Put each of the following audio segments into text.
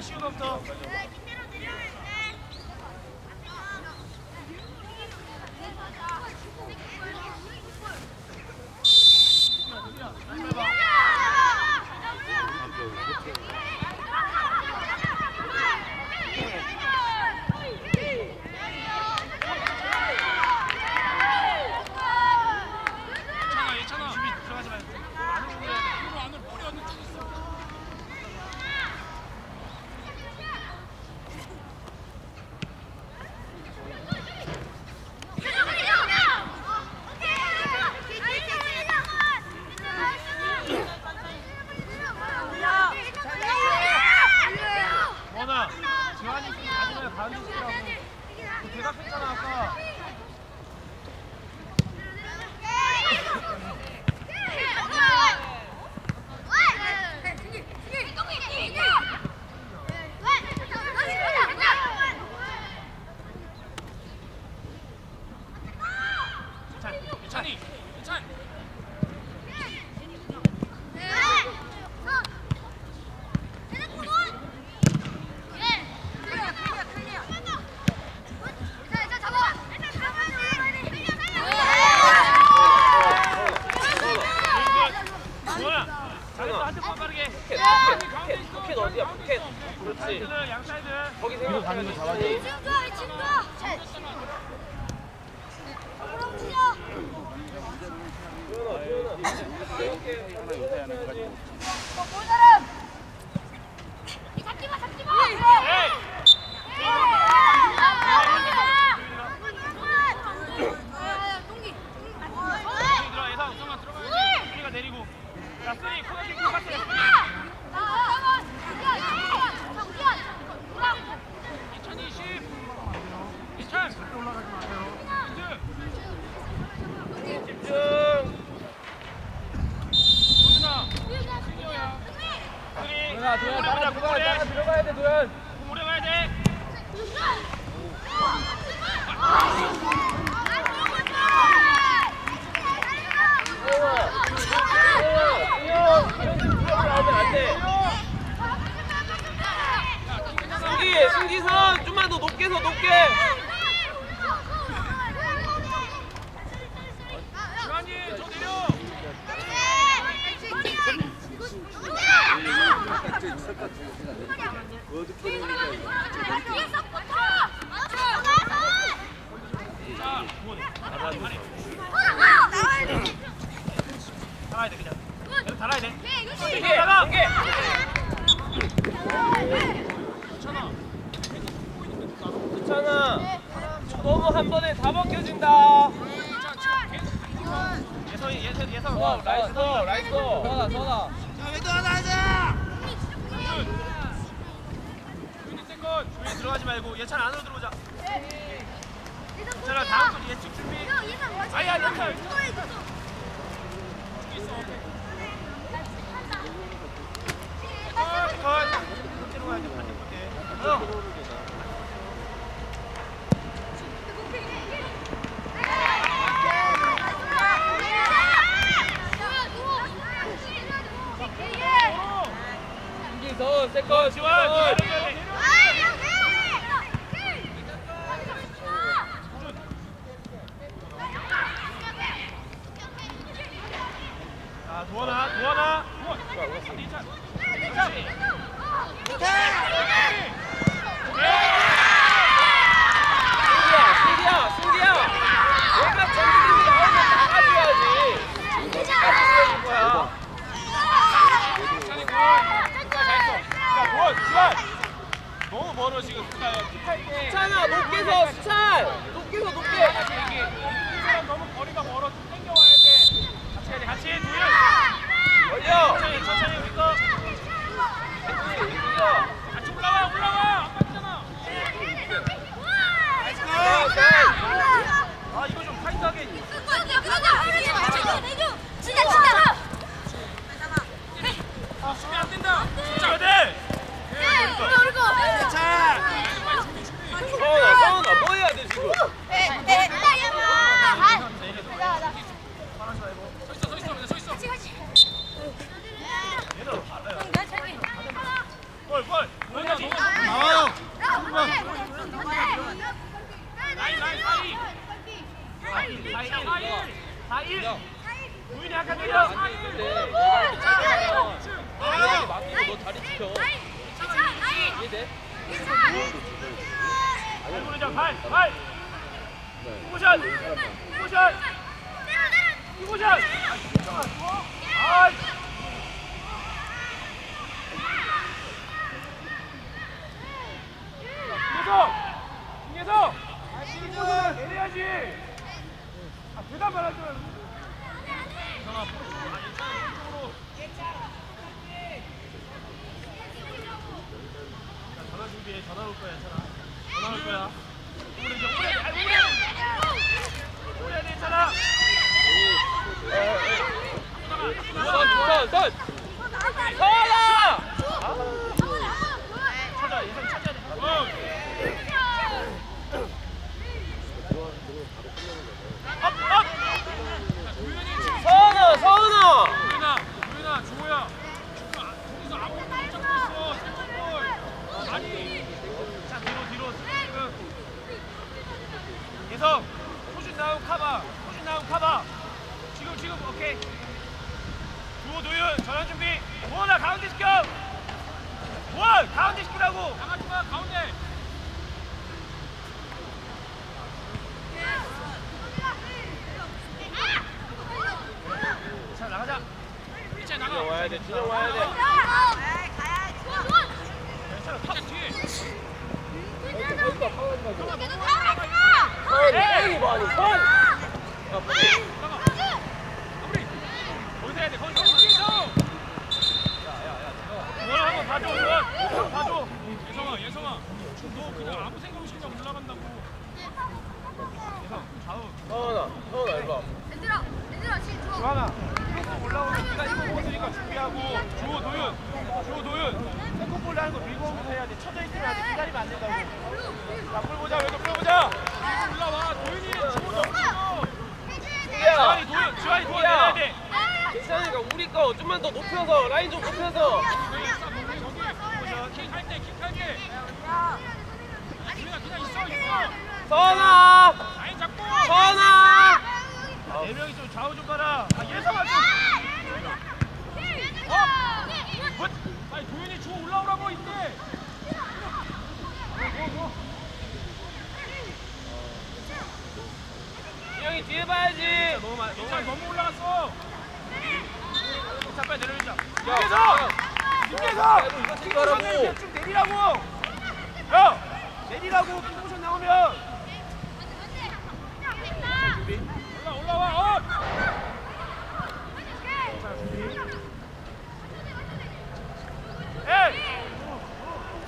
中国と。 시작했잖아 Thank you. 军。 우리 들어가지 말고 예찬 안으로 들어오자. 예찬아 다음 거 예측 준비. 아야 예찬. 있어. 오케이. 컷 컷. 반대로 가야 돼 반대로. 어. 어, 어. 더 세컨 어, 지원. 지원. 올 거야, 괜찮아. 그만 올 거야. 오른쪽, 오른쪽, 아, 오른쪽! 오른쪽, 괜찮아! 선, 선, 선! 선! 나가 와야 돼 준영 와야 돼 괜찮아 뒤에 선 에이 뭐하니 선 야, 빨리. 마무리 거기서 해야 돼 거기서 거기서 뭘 한번 봐줘 뭘 봐줘 예성아 예성아 너 그냥 아무 생각 없이 그냥 올라간다고 예성 좌우 서원아 서원아 일로 와 주하나 올라오는 네가 이거 먹었으니까 준비하고 주호 도윤 주호 도윤 세컨볼 하는 거 밀고 오면서 해야 돼 쳐져 있으면 아직 기다리면 안 된다고 야볼 보자 왼쪽 볼 보자 올라와 도윤이 주호 넘치고 준비야 주한이 도윤 주한이 도윤 내야 돼 괜찮으니까 우리 거 더 높여서 라인 좀 높여서. 잡고 서원아! 네 명이 좀 좌우 좀 봐라. 아좀 어? 뭐? 아니 도윤이 주호 올라오라고 이때 준영이 뒤에 봐야지. 너무 많 너무 너무 올라갔어 김계성 야, 김계성 이거 좀 내리라고! 야 내리라고 킥보션 나오면 올라 올라와 업 자, 준비. 에이!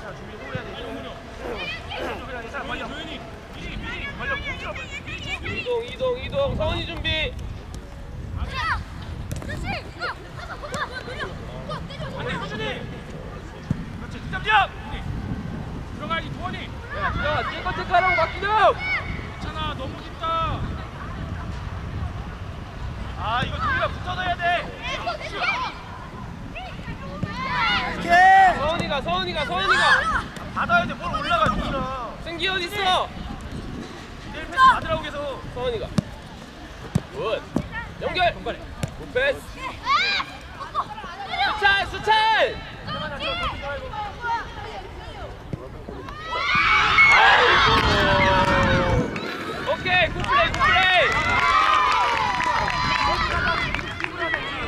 자, 준비 호해야 돼. 이동 호려. 자, 벌려. 도현이 미리 미리 벌려. 공 들어. 미리 줘. 미리. 이동 이동 이동 서원이 준비 안돼 호준이. 그렇지. 득점점. 들어가야지 도원이. 야 준영아 뒤에 거 체크하라고 박준영 괜찮아. 너무 깊다. 아, 이거 도현이가 붙어서 해야 돼. 서원이가 서원이가 서원이가 받아야 돼. 뭘 올라가 도현아. 승기 어디 있어 내일 패스 받으라고 계속. 서원이가 굿 연결 굿 패스 수찬 수찬 아이고 오케이 굿 플레이 굿 플레이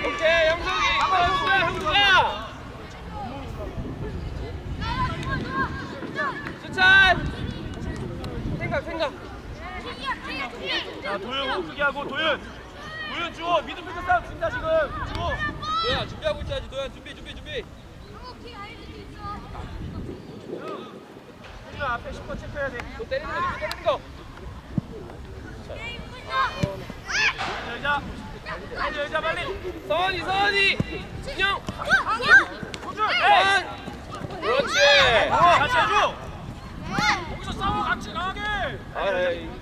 오케이 영석이 형수가 형수가 수찬 생각 생각 자, 도현 호흡 크게 하고 도현. 도현 주호 미드필더 싸움 준다 지금. 주호. 도현 준비하고 있어야지 도현 준비 준비 준비 도현 앞에 10번 체크해야 돼. 또 때리는 거 밑에 때리는 거 여자. 빨리 여자 빨리. 서원이 서원이 진영 호준. 에이. 서원 그렇지 어, 같이 해줘. 거기서 싸워 같이 강하게. 아이고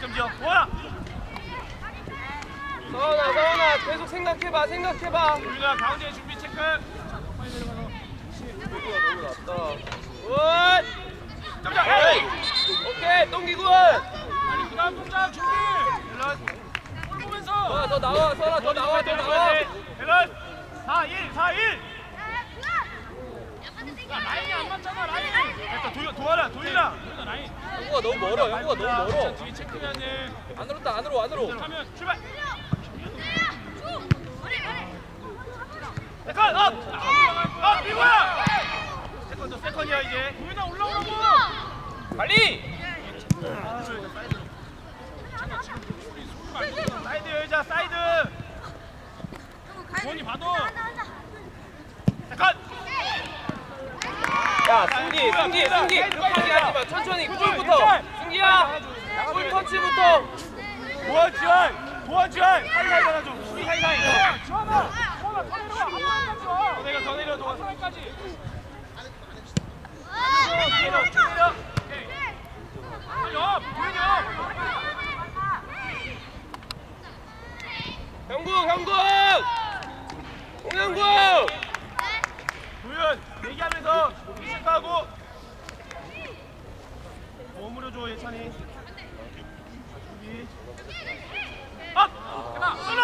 좀 지어. 보아. 서원아 서원아 계속 생각해봐 생각해봐 도윤아 가운데 준비 체크. 너무 굿 점자. 에이. 오케이 똥기군 아니 그다음 동작 준비. 밸런스. 볼 보면서. 서원아 더 나와 서원아 더 나와 더 나와 밸런스. 4 1 4 1. 야, 라인이 안 맞잖아 라인. 됐다 도윤 도와라 도윤아. 도윤아 라인. 영구가 너무 멀어 영구가 너무 멀어 뒤에 체크해야 돼. 안으로 따 안으로 안으로 하면 출발. 세컨 업. 업 미고야. 세컨 더 세컨이야 이제. 도윤아 올라오라고. 빨리 사이드 여자 사이드. 도원이 받아. 세컨. 야 승기 승기 승기 급하게 하지마 천천히 골부터 승기야 골 터치부터 도원 지원. 도원 지원. 사이사이 하나 좀. 수비 사이사이. 지원아. 지원아 더 내려 더 내려 도원. 사이까지. 내려 쭉 내려. 도윤이 업. 형국 형국 홍영국 얘기하면서 체크하고 몸으로 줘 예찬이 준비 업! 해봐 솔로!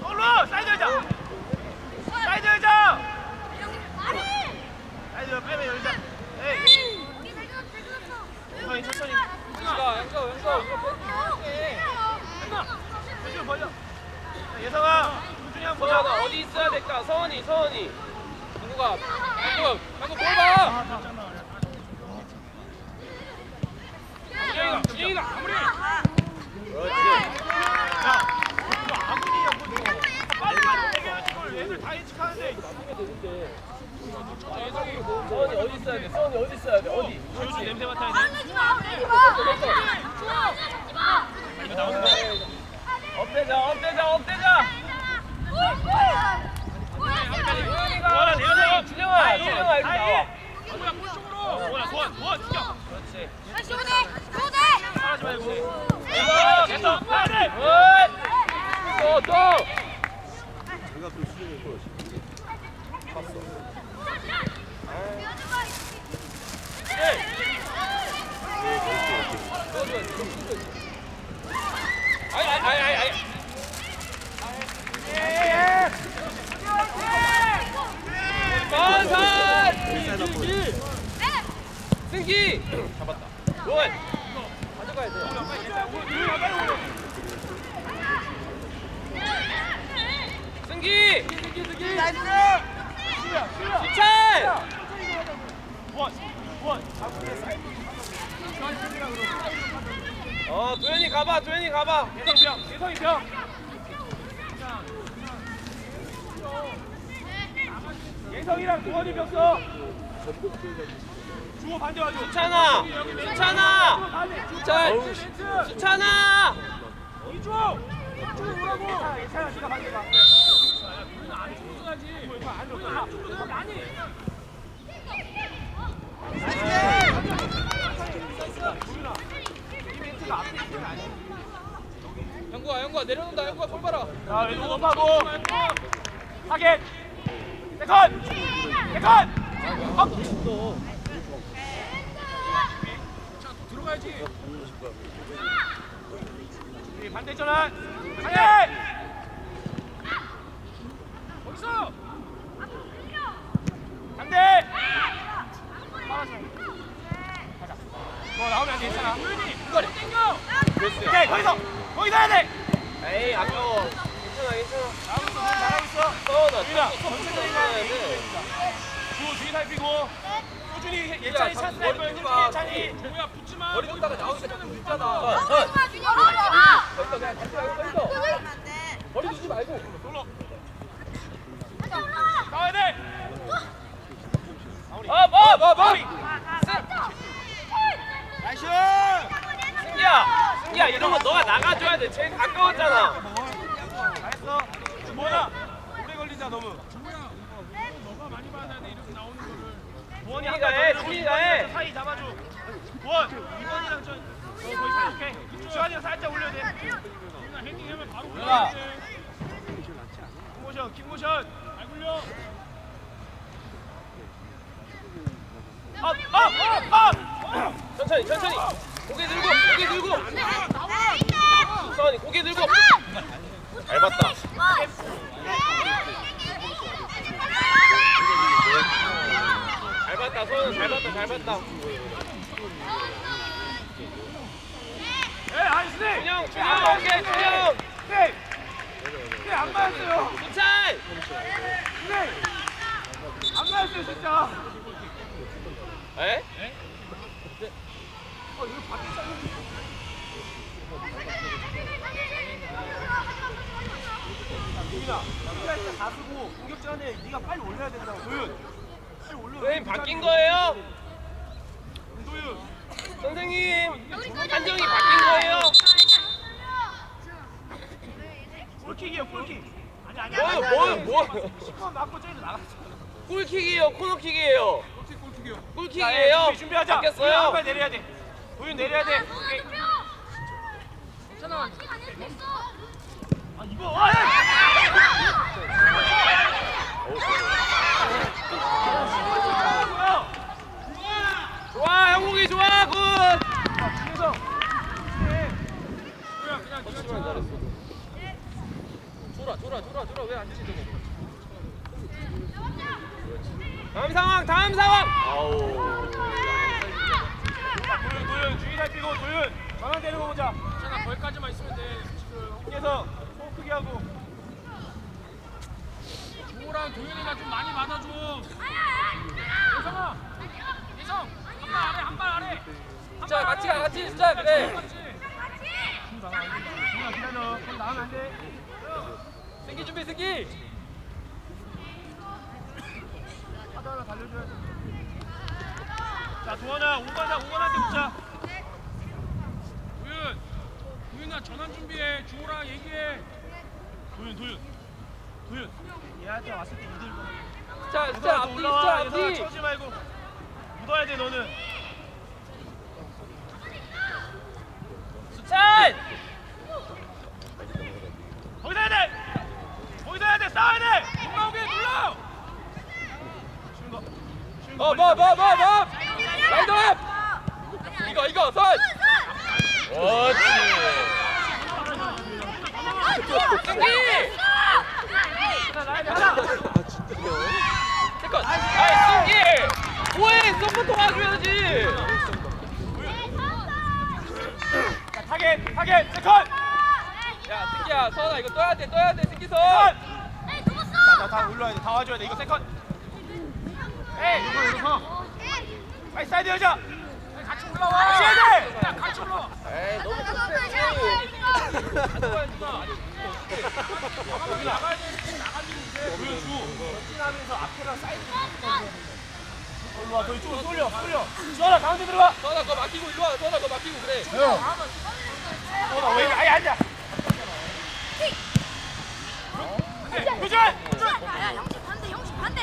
솔로! 사이드 여자! 사이드 여자! 사이드 여자 빼면 여자 에이 천천히 천천히 야 영석 영석 이거 했나? 조심 벌려 예성아 준이 형 보자 서원아 어디 있어야 될까? 서원이 서원이. 한국아 한국 한국 볼 봐. 준영이가 준영이가 마무리. 야 이거 아군이야 그거 빨리 빨리 얘기하지 걸 애들 다 예측하는데 서원이 어디 있어야 돼? 서원이 어디 있어야 돼? 어디? 지우지 냄새 맡아야 돼 내지 마, 내지 마. 좋아, 내지 마. 이거 나오는 거야 업대자 업대자 업대자. 원아 내려서 준영아 준영아 이리 나와. 원아 소원 소원 죽여 그렇지. 사라지 말고 이거 됐어 가야 돼 또 또. 아이 아이 아이 아이. 건선 승기 잡았다 굿 가져가야 돼 승기 수찬 원 원. 어 도현이 가봐 도현이 가봐 예성이 병 예성이 병 예성이랑 도원이 병 써. 주호 반대 와줘. 수찬아 수찬아. 수찬 수찬아 이쪽. 이쪽으로 오라고. 괜찮아, 네가 반대 가. 아니. 도윤아, 형구아 형구아 내려놓는다 형구아 손 봐라. 자, 왼쪽 업하고. 타겟. 세컨. 세컨. 업. 들어가야지. 우리 반대 전환. 타겟. 어디서? 반대. 가자. 너 나오면 괜찮아. 오케이, 거기서. 거기서 해야 돼. 에이 아까워. 괜찮아 괜찮아. 잘하고 있어, 잘하고 있어. 가야 거 돼. 주호 주의 살피고. 꾸준히 예찬이 찬스 날 붙지 거야 마. 예찬이 머리 뒀다가 나오니까 자꾸 늦잖아. 선, 선. 서 있어 그냥 같이 말고 서 있어. 머리 두지 말고. 솔로 나와야 돼! 업, 업, 업, 업. 마무리 승기야, 승기야 이런 거 너가 나가줘야 돼. 제일 가까웠잖아. 잘했어 주호나 오래 걸린다 너무. 부원이 준이가 해, 한번 준이가 해. 사이 잡아줘. 부원. 이번이랑 저 어, 거의 사이좋게 주한이랑 살짝 올려야 돼. 올라. 킥모션 킥모션. 잘 굴려. 업 업 업 업! 천천히, 천천히. 고개 들고, 고개 들고. 서원이 고개 들고. 잘 봤다. 잘 봤다, 서원 잘 봤다, 잘 봤다. 스네 준영, 준영, 오케이, 준영. 안 맞았어요 수찬. 안 맞았어요 진짜 에? 어 이거 바뀌었어 유빈아 우리가 일단 다 쓰고 공격 전에 네가 빨리 올려야 된다고 도윤 빨리 올려 선생님 바뀐 거예요? 도윤 선생님 한정이 바뀐 거예요? 골킥이에요 골킥 아니 아니 뭐, 뭐, 뭐? 10번 맞고 저기서 나갔어 골킥이에요, 코너킥이에요? 예, 준비, 준비하자 바뀌었어요? 한발 내려야 돼 도윤 내려야 돼 오케이 아 이거 아, 야! 좋아, 형국이 좋아, 굿! 뒤에서 줘라 줘라 줘라 줘라 왜안 주지 저거. 다음 상황, 다음 상황! 아우. 도윤 주의 살피고 도윤 전환 데리고 오자 괜찮아 거기까지만 있으면 돼. 지금. 뒤에서 속 크게 하고 예성 도현이가 좀 많이 받아줘. 예성아, 예성 한 발 아래 한 발 아래. 한자발 같이. 가 같이 진짜 그래 같이. 동훈아 기다려 손 나가면 안돼 승기 준비 승기 하다 하나 달려줘야 돼. 자 도원아 5번아 5번한테 붙자. 도현, 도현아 전환 준비해. 주호랑 얘기해. 도윤 도윤 도윤. 얘한테 왔을 때 이들 자 앞뒤 올라와. 얘들아 앞뒤. 쳐지 말고. 묻어야 돼 너는. 수찬! 거기다 해야 돼! 거기다 해야 돼! 싸워야 돼! 올라오게 눌러. 쉬운 거 쉬운 거 어 뭐 뭐 뭐 뭐 라이더 업 이거 이거 선 그렇지 승기 잠깐 아이 승기 뭐해 서포터 와줘야지 자, 타겟 타겟 세컨 야 승기야 선아 이거 떠야 돼 떠야 돼 승기 선 자다 올라와야 돼다 와줘야 돼 이거 세컨 에이 이거 이거 빨리 사이드 여자 같이 올라와. 같이 돼 야, 같이 올라와. 에이 너무 하면서 앞에랑 사이드 일로 와, 더 이쪽으로 쏠려, 쏠려. 지원아, 가운데 들어가. 선아 그거 맡기고 일로 와 선아 그거 맡기고 그래 지원아, 왜 이래? 아예 앉아. 도전! 야, 형식 반대, 형식 반대.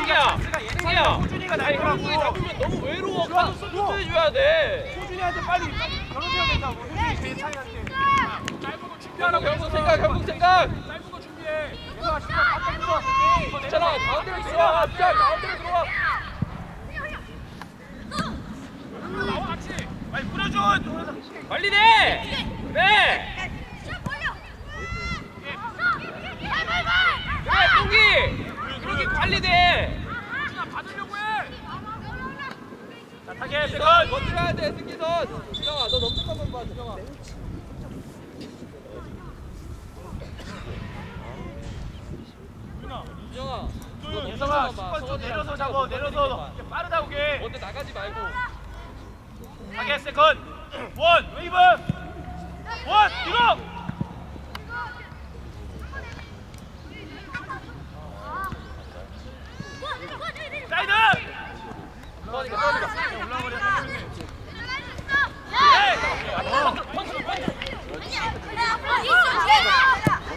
승기야 승기야 호준이가 아니. 형이 잡으면 너무 외로워 좋아, 가서 좋아. 해줘야 돼 호준이한테 빨리 결혼해야 된다고. 호준이 제일 차이한테. 짧은 거 준비하라고. 하라고 형국 생각 형국 생각 짧은 거 준비해. 얘들아, 진짜 깜짝 놀라. 괜찮아 가운데로 들어와 진짜 가운데로 들어와 나와 같이. 빨리 뿌려줘. 빨리 내! 내! 그래 똥이! 그렇게 빨리 내! 나 받으려고 해. 선 세컨. 건드려야 돼 승기선 준영아 너 넘는 것만 봐 준영아 윤아. 준영아 너 예성아, 것만 봐 10번 좀 내려서 잡아. 내려서. 빠르다 오게. 먼저 나가지 말고 타겟 세컨. 원. 웨이브. 원. 들어. 사이드.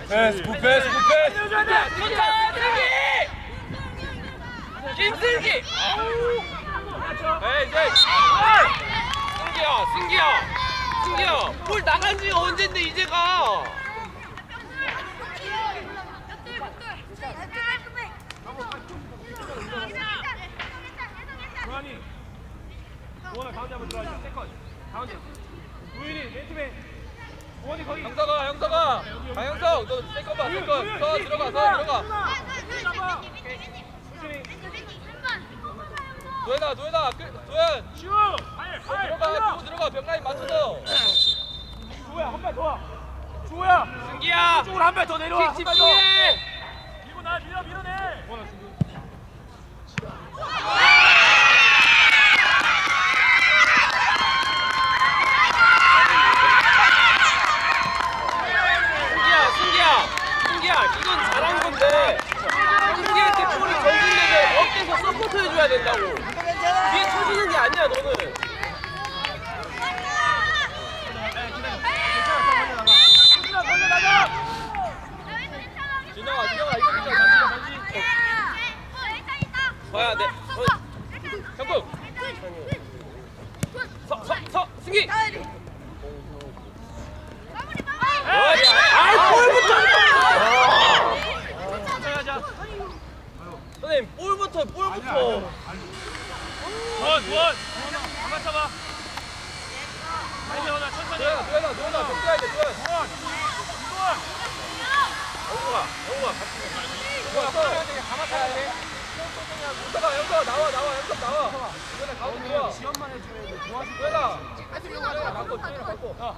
패스, 패스, 패스. 해줘야 돼. 좋다 승기! 김승기! 에이 이제 승기야 승기야 승기야 볼 나간 지 언젠데 이제 가 쳐줘야 된다고. 뒤에 쳐지는 게 아니야, 너는. 봐야 돼. 어, 형국. 서, 서, 서, 승기. 아, 골부터. 아. 선생님, 볼부터, 볼부터. 두원 가만 잡아. 빨리 오나 천천히. 도현아 도현아 좀 뛰어야 돼 두원 두원 영구가 영구가 같이. 도현아 서 가만 타야 돼. 영석아 영석 나와 나와 영석 나와. 도현아 가운데 들어와 지원만 해주면 돼. 도와줄 도현아. 도현아 바꿔 도현아 바꿔.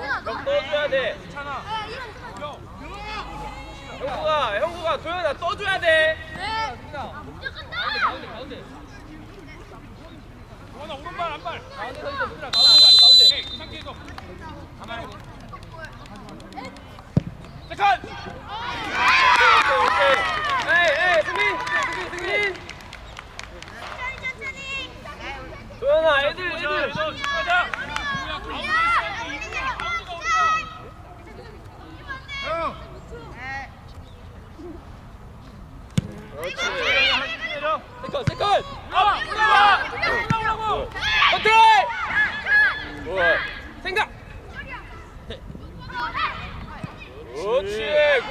야형 떠줘야 돼. 괜찮아. 형구가. 형구가 도현아 떠줘야 돼. 네. 가운데 가운데 도원아 오른발 안발 가운데 서 있어 수빈아 가운데 가운데 오케이 그 상태에서 가만히 세컨 오케이 오케이 에이 에이 승민 승민 승민 도현아 애들 애들 여기서 집중하자 가운데 돼 이분이 가운데가 어디야 형. 그렇지 세컨 세컨 올라와 올라오라고 컨트롤 굿 생각 그렇지 굿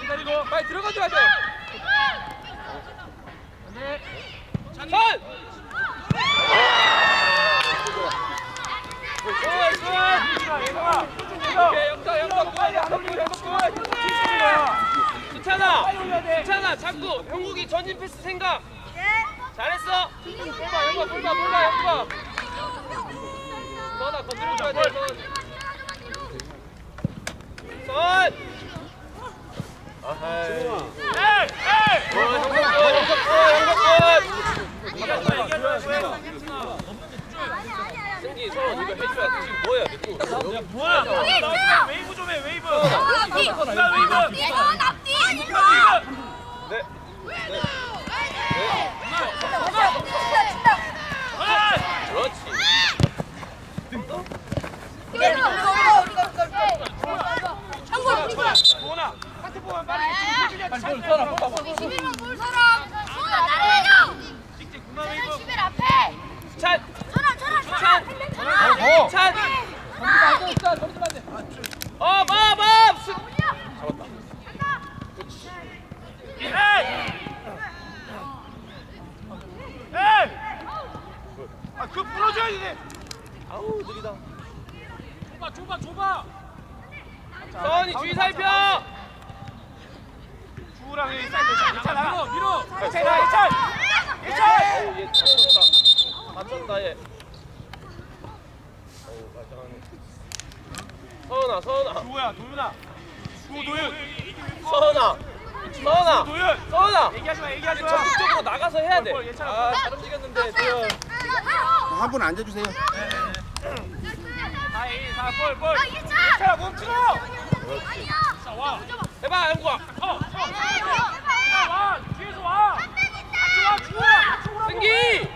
기다리고 빨리 들어가줘야 돼 선! 굿, 굿! 예성아 예성아 오케이, 영탁, 영탁, 굿, 영탁, 굿, 영탁, 굿. 괜찮아, 괜찮아. 자꾸 형국이 전진 패스 생각. 잘했어. 볼봐, 영과, 볼봐, 볼봐, 영과. 선아 건드려줘야 돼, 선. 선. 아하이. 에이 에이 어, 형석 굿, 형석 굿, 형석 얘기하지 마 얘기하지 마 승기, 선 이거 해줘야 돼. 지금 뭐야, 너 또. 뭐야 나 웨이브 좀 해 웨이브 누가 웨이브 납디 누가 웨이브 네. 아! 그렇지. 도원아 카트 보면 빨리 빨리 빨리 써라, 뽑아, 뽑아. 직접 그만 웨이브 찬, 어. 찬. 어, 밥, 밥. 스- 에이 에이 아그 부러져야지 돼 아우 느리다. 좁아 좁아 좁아 선이 주의 살펴. 사이드 괜찮아 밀어 괜찮아 괜찮아 괜찮아 어우 얘 맞췄다. 맞췄다 얘. 어우 말짱하네. 서은아, 서은아, 주우야 도윤아 주우 도윤 서은아, 서은아, 도윤 서은아. 얘기하지 마 얘기하지 마 적극적으로 나가서 해야 돼. 볼, 볼, 괜찮아. 아, 잘 움직였는데 도현. 한분 앉아주세요. 4 2 4 골, 골. 괜찮아 멈추어 자와 해봐, 영구아. 와 뒤에서 와. 같이 와 오라고 승기.